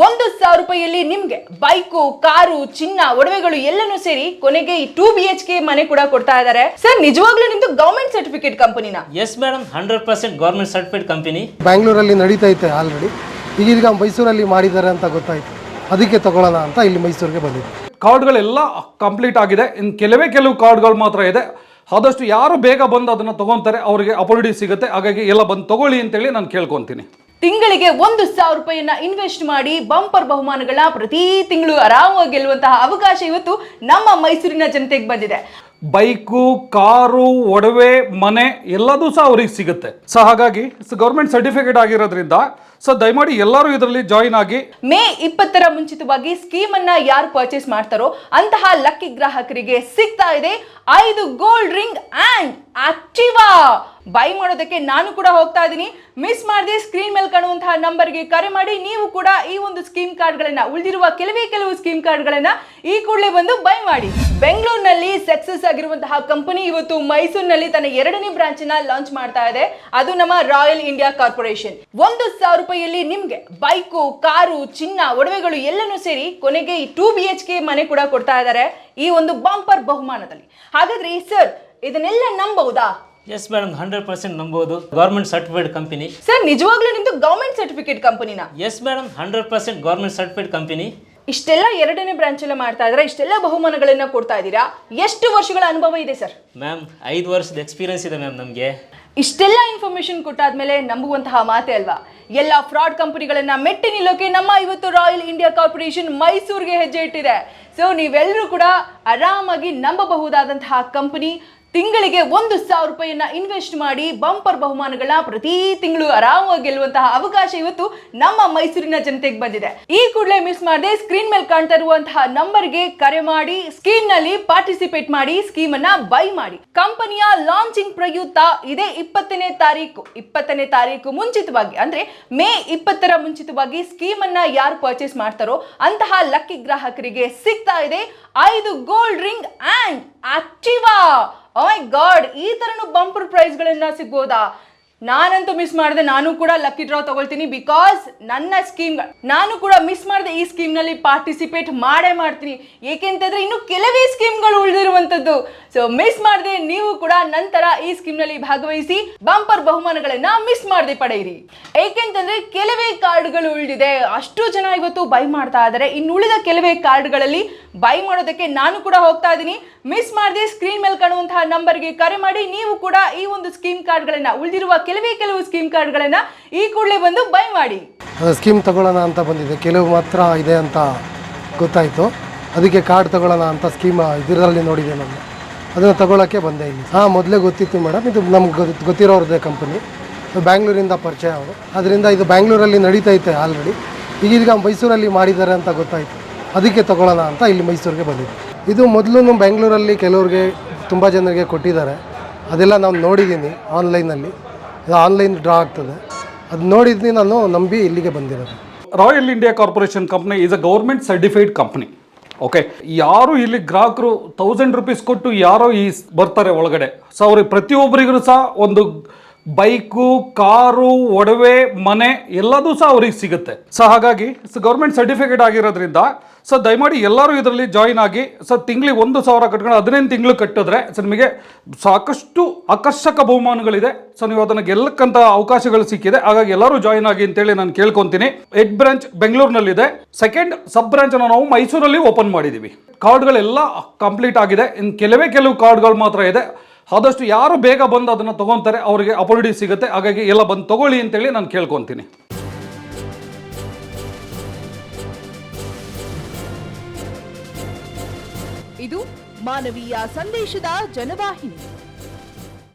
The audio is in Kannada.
ಒಂದು ಸಾವಿರ ರೂಪಾಯಿಯಲ್ಲಿ ನಿಮ್ಗೆ ಬೈಕು ಕಾರು ಚಿನ್ನ ಒಡವೆಗಳು ಎಲ್ಲನೂ ಸೇರಿ ಕೊನೆಗೆ ಈ ಟೂ ಬಿ ಎಚ್ ಕೆ ಮನೆ ಕೂಡ ಕೊಡ್ತಾ ಇದ್ದಾರೆ. ಸರ್ ನಿಜವಾಗ್ಲೂ ನಿಮ್ದು ಗವರ್ಮೆಂಟ್ ಸರ್ಟಿಫಿಕೇಟ್ ಕಂಪನಿನ yes madam hundred percent government certificate company ಬ್ಯಾಂಗ್ಳೂರಲ್ಲಿ ನಡೀತೈತೆ ಆಲ್ರೆಡಿ ಈಗೀಗ ಮೈಸೂರಲ್ಲಿ ಮಾಡಿದ್ದಾರೆ ಅಂತ ಗೊತ್ತಾಯ್ತು. ಅದಕ್ಕೆ ತಗೊಳ್ಳೋಣ ಅಂತ ಇಲ್ಲಿ ಮೈಸೂರಿಗೆ ಬಂದಿದ್ದೆ. ಕಾರ್ಡ್ಗಳೆಲ್ಲ ಕಂಪ್ಲೀಟ್ ಆಗಿದೆ. ಇನ್ನು ಕೆಲವೇ ಕೆಲವು ಕಾರ್ಡ್ಗಳು ಮಾತ್ರ ಇದೆ. ಆದಷ್ಟು ಯಾರು ಬೇಗ ಬಂದು ಅದನ್ನು ತಗೊತಾರೆ ಅವರಿಗೆ ಅಪರ್ಚುನಿಟಿ ಸಿಗುತ್ತೆ. ಹಾಗಾಗಿ ಎಲ್ಲ ಬಂದು ತಗೊಳ್ಳಿ ಅಂತೇಳಿ ನಾನು ಕೇಳ್ಕೊತೀನಿ. ತಿಂಗಳಿಗೆ ಒಂದು ಸಾವಿರ ರೂಪಾಯಿಯನ್ನ ಇನ್ವೆಸ್ಟ್ ಮಾಡಿ ಬಂಪರ್ ಬಹುಮಾನಗಳ ಪ್ರತಿ ತಿಂಗಳು ಆರಾಮವಾಗಿ ಗೆಲ್ಲುವಂತಹ ಅವಕಾಶ ಇವತ್ತು ನಮ್ಮ ಮೈಸೂರಿನ ಜನತೆಗೆ ಬಂದಿದೆ. ಬೈಕು, ಕಾರು, ಒಡವೆ, ಮನೆ ಎಲ್ಲದೂ ಸಹ ಅವ್ರಿಗೆ ಸಿಗುತ್ತೆ. ಸೊ ಹಾಗಾಗಿ ಗೌರ್ಮೆಂಟ್ ಸರ್ಟಿಫಿಕೇಟ್ ಆಗಿರೋದ್ರಿಂದ ಸೊ ದಯಮಾಡಿ ಎಲ್ಲರೂ ಇದರಲ್ಲಿ ಜಾಯಿನ್ ಆಗಿ. ಮೇ ಇಪ್ಪತ್ತರ ಮುಂಚಿತವಾಗಿ ಸ್ಕೀಮ್ ಅನ್ನ ಯಾರು ಪರ್ಚೇಸ್ ಮಾಡ್ತಾರೋ ಅಂತಹ ಲಕ್ಕಿ ಗ್ರಾಹಕರಿಗೆ ಸಿಗ್ತಾ ಇದೆ ಐದು gold ring and Activa buy ಮಾಡೋದಕ್ಕೆ ನಾನು ಕೂಡ ಹೋಗ್ತಾ ಇದ್ದೀನಿ. ಮಿಸ್ ಮಾಡದೆ ಸ್ಕ್ರೀನ್ ಮೇಲೆ ಕಾಣುವಂತಹ ನಂಬರ್ಗೆ ಕರೆ ಮಾಡಿ. ನೀವು ಕೂಡ ಈ ಒಂದು ಸ್ಕೀಮ್ ಕಾರ್ಡ್ಗಳನ್ನ ಉಳಿದಿರುವ ಕೆಲವೇ ಕೆಲವು ಸ್ಕೀಮ್ ಕಾರ್ಡ್ಗಳನ್ನ ಈ ಕೂಡಲೇ ಬಂದು ಬೈ ಮಾಡಿ. ಬೆಂಗಳೂರಿನಲ್ಲಿ ಸಕ್ಸಸ್ ಆಗಿರುವಂತಹ ಕಂಪನಿ ಇವತ್ತು ಮೈಸೂರಿನಲ್ಲಿ ತನ್ನ ಎರಡನೇ ಬ್ರಾಂಚ್ನ ಲಾಂಚ್ ಮಾಡ್ತಾ ಇದೆ. ಅದು ನಮ್ಮ ರಾಯಲ್ ಇಂಡಿಯಾ ಕಾರ್ಪೊರೇಷನ್. ಒಂದು ಸಾವಿರ ರೂಪಾಯಿಯಲ್ಲಿ ನಿಮ್ಗೆ ಬೈಕು ಕಾರು ಚಿನ್ನ ಒಡವೆಗಳು ಎಲ್ಲನೂ ಸೇರಿ ಕೊನೆಗೆ ಈ ಟೂ ಬಿ ಎಚ್ ಕೆ ಮನೆ ಕೂಡ ಕೊಡ್ತಾ ಇದ್ದಾರೆ ಈ ಒಂದು ಬಂಪರ್ ಬಹುಮಾನದಲ್ಲಿ. ಹಾಗಾದ್ರೆ ಸರ್ ಇದನ್ನೆಲ್ಲ ನಂಬಹುದಾ ಎಸ್ ಮೇಡಮ್ ಹಂಡ್ರೆಡ್ ಪರ್ಸೆಂಟ್ ನಂಬೋದು ಗೌರ್ಮೆಂಟ್ ಸರ್ಟಿಫೈಡ್ ಕಂಪನಿ ಸರ್ ನಿಜವಾಗ್ಲೂ ನಿಮ್ದು ಗೌರ್ಮೆಂಟ್ ಸರ್ಟಿಫಿಕೇಟ್ ಕಂಪನಿನ yes madam hundred percent government certified company ಇಷ್ಟೆಲ್ಲ ಎರಡನೇ ಬ್ರಾಂಚ್ ಎಲ್ಲ ಮಾಡ್ತಾ ಇದ್ದೀರಾ ಇಷ್ಟೆಲ್ಲ ಬಹುಮಾನಗಳನ್ನ ಕೊಡ್ತಾ ಇದ್ದೀರಾ? ಎಷ್ಟು ವರ್ಷಗಳ ಅನುಭವ ಇದೆ ಸರ್? ಮ್ಯಾಮ್ ಐದು ವರ್ಷದ ಎಕ್ಸ್ಪೀರಿಯನ್ಸ್ ಇದೆ ಮ್ಯಾಮ್ ನಮಗೆ. ಇಷ್ಟೆಲ್ಲ ಇನ್ಫಾರ್ಮೇಶನ್ ಕೊಟ್ಟಾದ್ಮೇಲೆ ನಂಬುವಂತಹ ಮಾತೆ ಅಲ್ವಾ? ಎಲ್ಲ ಫ್ರಾಡ್ ಕಂಪನಿಗಳನ್ನ ಮೆಟ್ಟಿ ನಿಲ್ಲೋಕೆ ನಮ್ಮ ಇವತ್ತು ರಾಯಲ್ ಇಂಡಿಯಾ ಕಾರ್ಪೊರೇಷನ್ ಮೈಸೂರಿಗೆ ಹೆಜ್ಜೆ ಇಟ್ಟಿದೆ. ಸೊ ನೀವೆಲ್ಲರೂ ಕೂಡ ಆರಾಮಾಗಿ ನಂಬಬಹುದಾದಂತಹ ಕಂಪನಿ ತಿಂಗಳಿಗೆ ಒಂದು ಸಾವಿರ ರೂಪಾಯಿಯನ್ನ ಇನ್ವೆಸ್ಟ್ ಮಾಡಿ ಬಂಪರ್ ಬಹುಮಾನಗಳ ಪ್ರತಿ ತಿಂಗಳು ಆರಾಮವಾಗಿ ಗೆಲ್ಲುವಂತಹ ಅವಕಾಶ ಇವತ್ತು ನಮ್ಮ ಮೈಸೂರಿನ ಜನತೆಗೆ ಬಂದಿದೆ. ಈ ಕೂಡಲೇ ಮಿಸ್ ಮಾಡದೆ ಸ್ಕ್ರೀನ್ ಮೇಲೆ ಕಾಣ್ತಾ ಇರುವಂತಹ ನಂಬರ್ಗೆ ಕರೆ ಮಾಡಿ ಸ್ಕೀಮ್ನಲ್ಲಿ ಪಾರ್ಟಿಸಿಪೇಟ್ ಮಾಡಿ ಸ್ಕೀಮ್ ಅನ್ನ ಬೈ ಮಾಡಿ. ಕಂಪನಿಯ ಲಾಂಚಿಂಗ್ ಪ್ರಯುಕ್ತ ಇದೇ ಇಪ್ಪತ್ತನೇ ತಾರೀಕು. ಇಪ್ಪತ್ತನೇ ತಾರೀಕು ಮುಂಚಿತವಾಗಿ, ಅಂದ್ರೆ ಮೇ ಇಪ್ಪತ್ತರ ಮುಂಚಿತವಾಗಿ ಸ್ಕೀಮ್ ಅನ್ನ ಯಾರು ಪರ್ಚೇಸ್ ಮಾಡ್ತಾರೋ ಅಂತಹ ಲಕ್ಕಿ ಗ್ರಾಹಕರಿಗೆ ಸಿಗ್ತಾ ಇದೆ. ಐದು gold ring and Activa my God ಈ ತರನು ಬಂಪರ್ ಪ್ರೈಸ್ಗಳನ್ನು ಸಿಗ್ಬೋದಾ? ನಾನಂತೂ ಮಿಸ್ ಮಾಡಿದೆ, ನಾನು ಕೂಡ ಲಕ್ಕಿ ಡ್ರಾ ತಗೊಳ್ತೀನಿ ಬಿಕಾಸ್ ನನ್ನ ಸ್ಕೀಮ್ ನಾನು ಕೂಡ ಮಿಸ್ ಮಾಡಿದೆ ಈ ಸ್ಕೀಮ್ನಲ್ಲಿ ಪಾರ್ಟಿಸಿಪೇಟ್ ಮಾಡೇ ಮಾಡ್ತೀನಿ. ಏಕೆಂತಂದರೆ ಇನ್ನು ಕೆಲವೇ ಸ್ಕೀಮ್ಗಳು ಉಳಿದಿರುವಂಥದ್ದು ಸೊ ಮಿಸ್ ಮಾಡದೆ, ನೀವು ಕೂಡ ನಂತರ ಈ ಸ್ಕೀಮ್ನಲ್ಲಿ ಭಾಗವಹಿಸಿ ಬಂಪರ್ ಬಹುಮಾನಗಳನ್ನು ಮಿಸ್ ಮಾಡದೆ ಪಡೆಯಿರಿ. ಏಕೆಂತಂದರೆ ಕೆಲವೇ ಕಾರ್ಡ್ಗಳು ಉಳಿದಿದೆ. ಅಷ್ಟು ಜನ ಇವತ್ತು ಬೈ ಮಾಡ್ತಾ ಇದ್ದಾರೆ ಇನ್ನು ಉಳಿದ ಕೆಲವೇ ಕಾರ್ಡ್ಗಳಲ್ಲಿ ಬೈ ಮಾಡೋದಕ್ಕೆ ನಾನು ಕೂಡ ಹೋಗ್ತಾ ಇದ್ದೀನಿ. ಮಿಸ್ ಮಾಡದೆ ಸ್ಕ್ರೀನ್ ಮೇಲೆ ಕಾಣುವಂತಹ ನಂಬರ್ಗೆ ಕರೆ ಮಾಡಿ. ನೀವು ಕೂಡ ಈ ಒಂದು ಸ್ಕೀಮ್ ಕಾರ್ಡ್ಗಳನ್ನ ಉಳಿದಿರುವ ಕೆಲವೇ ಕೆಲವು ಸ್ಕೀಮ್ ಕಾರ್ಡ್ಗಳನ್ನ ಈ ಕೂಡಲೇ ಬಂದು ಬೈ ಮಾಡಿ. ಸ್ಕೀಮ್ ತಗೊಳ್ಳೋಣ ಅಂತ ಬಂದಿದೆ. ಕೆಲವು ಮಾತ್ರ ಇದೆ ಅಂತ ಗೊತ್ತಾಯಿತು. ಅದಕ್ಕೆ ಕಾರ್ಡ್ ತಗೊಳ್ಳೋಣ ಅಂತ ಸ್ಕೀಮ್ ಇದರಲ್ಲಿ ನೋಡಿದೆ ನಾನು ಅದನ್ನು ತಗೊಳ್ಳೋಕ್ಕೆ ಬಂದೆ ಇಲ್ಲಿ. ಹಾಂ, ಮೊದಲೇ ಗೊತ್ತಿತ್ತು ಮೇಡಮ್ ಇದು ನಮ್ಗೆ ಗೊತ್- ಗೊತ್ತಿರೋರದ್ದೇ ಕಂಪನಿ ಬ್ಯಾಂಗ್ಳೂರಿಂದ ಪರಿಚಯ ಅವರು. ಅದರಿಂದ ಇದು ಬ್ಯಾಂಗ್ಳೂರಲ್ಲಿ ನಡೀತೈತೆ ಆಲ್ರೆಡಿ ಈಗೀಗ ಮೈಸೂರಲ್ಲಿ ಮಾಡಿದ್ದಾರೆ ಅಂತ ಗೊತ್ತಾಯಿತು. ಅದಕ್ಕೆ ತಗೊಳ್ಳೋಣ ಅಂತ ಇಲ್ಲಿ ಮೈಸೂರಿಗೆ ಬಂದಿದ್ದೆ. ಇದು ಮೊದಲು ಬೆಂಗಳೂರಲ್ಲಿ ಕೆಲವ್ರಿಗೆ ತುಂಬ ಜನರಿಗೆ ಕೊಟ್ಟಿದ್ದಾರೆ. ಅದೆಲ್ಲ ನಾನು ನೋಡಿದ್ದೀನಿ ಆನ್ಲೈನಲ್ಲಿ ಇದು ಆನ್ಲೈನ್ ಡ್ರಾ ಆಗ್ತದೆ. ಅದು ನೋಡಿದ್ನಿ ನಾನು, ನಂಬಿ ಇಲ್ಲಿಗೆ ಬಂದಿರೋದು. Royal India Corporation company is a government certified company okay ಯಾರು ಇಲ್ಲಿ ಗ್ರಾಹಕರು ತೌಸಂಡ್ ರುಪೀಸ್ ಕೊಟ್ಟು ಯಾರೋ ಈ ಬರ್ತಾರೆ ಒಳಗಡೆ. ಸೊ ಅವ್ರಿಗೆ ಪ್ರತಿಯೊಬ್ಬರಿಗೂ ಸಹ ಒಂದು ಬೈಕು, ಕಾರು, ಒಡವೆ, ಮನೆ ಎಲ್ಲದೂ ಸಹ ಅವ್ರಿಗೆ ಸಿಗುತ್ತೆ. ಸೊ ಹಾಗಾಗಿ ಸೊ ಗೌರ್ಮೆಂಟ್ ಸರ್ಟಿಫಿಕೇಟ್ ಆಗಿರೋದ್ರಿಂದ ಸೊ ದಯಮಾಡಿ ಎಲ್ಲರೂ ಇದರಲ್ಲಿ ಜಾಯಿನ್ ಆಗಿ ಸೊ ತಿಂಗಳಿಗೆ ಒಂದು ಸಾವಿರ ಕಟ್ಕೊಂಡು ಹದಿನೈದು ತಿಂಗಳು ಕಟ್ಟಿದ್ರೆ ಸೊ ನಿಮಗೆ ಸಾಕಷ್ಟು ಆಕರ್ಷಕ ಬಹುಮಾನಗಳಿದೆ. ಸೊ ನೀವು ಅದನ್ನು ಗೆಲ್ಲಕ್ಕಂತ ಅವಕಾಶಗಳು ಸಿಕ್ಕಿದೆ. ಹಾಗಾಗಿ ಎಲ್ಲರೂ ಜಾಯಿನ್ ಆಗಿ ಅಂತೇಳಿ ನಾನು ಕೇಳ್ಕೊತೀನಿ. ಹೆಡ್ ಬ್ರಾಂಚ್ ಬೆಂಗಳೂರಿನಲ್ಲಿದೆ. ಸೆಕೆಂಡ್ ಸಬ್ ಬ್ರಾಂಚ್ ನಾವು ಮೈಸೂರಲ್ಲಿ ಓಪನ್ ಮಾಡಿದ್ದೀವಿ ಕಾರ್ಡ್ಗಳೆಲ್ಲ ಕಂಪ್ಲೀಟ್ ಆಗಿದೆ. ಇನ್ನು ಕೆಲವೇ ಕೆಲವು ಕಾರ್ಡ್ಗಳು ಮಾತ್ರ ಇದೆ. ಆದಷ್ಟು ಯಾರು ಬೇಗ ಬಂದು ಅದನ್ನು ತಗೊತಾರೆ, ಅವರಿಗೆ ಅಪರ್ಚುನಿಟಿ ಸಿಗುತ್ತೆ. ಹಾಗಾಗಿ ಎಲ್ಲ ಬಂದು ತಗೊಳ್ಳಿ ಅಂತೇಳಿ ನಾನು ಕೇಳ್ಕೊತೀನಿ. ಇದು ಮಾನವೀಯ ಸಂದೇಶದ ಜನವಾಹಿನಿ.